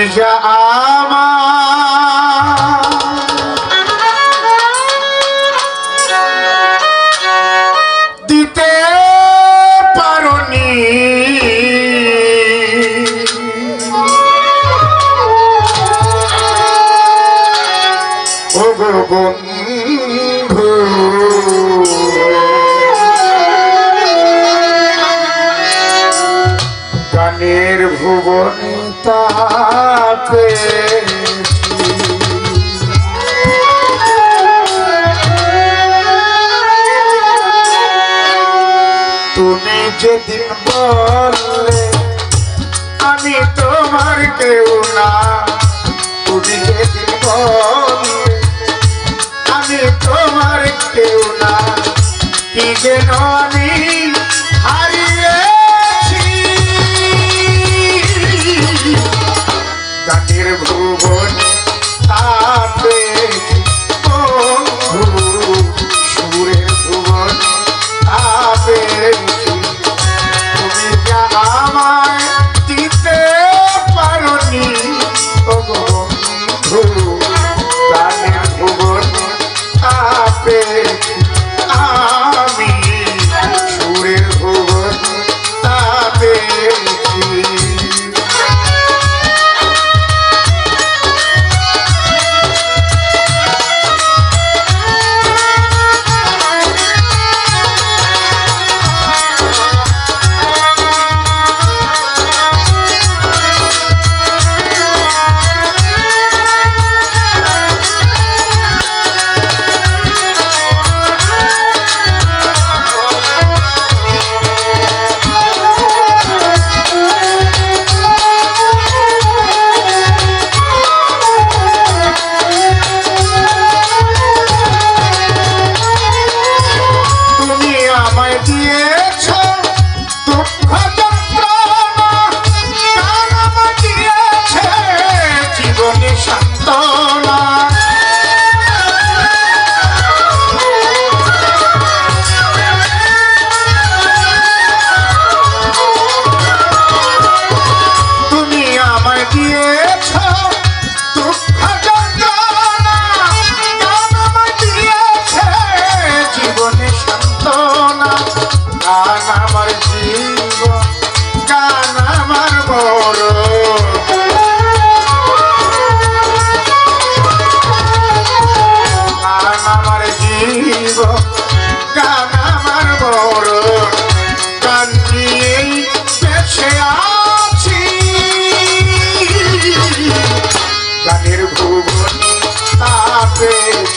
দিশা আমার দিতে পারি ও বন্ধু। গানের ভুবন Yeah. ভুবন তাতে day.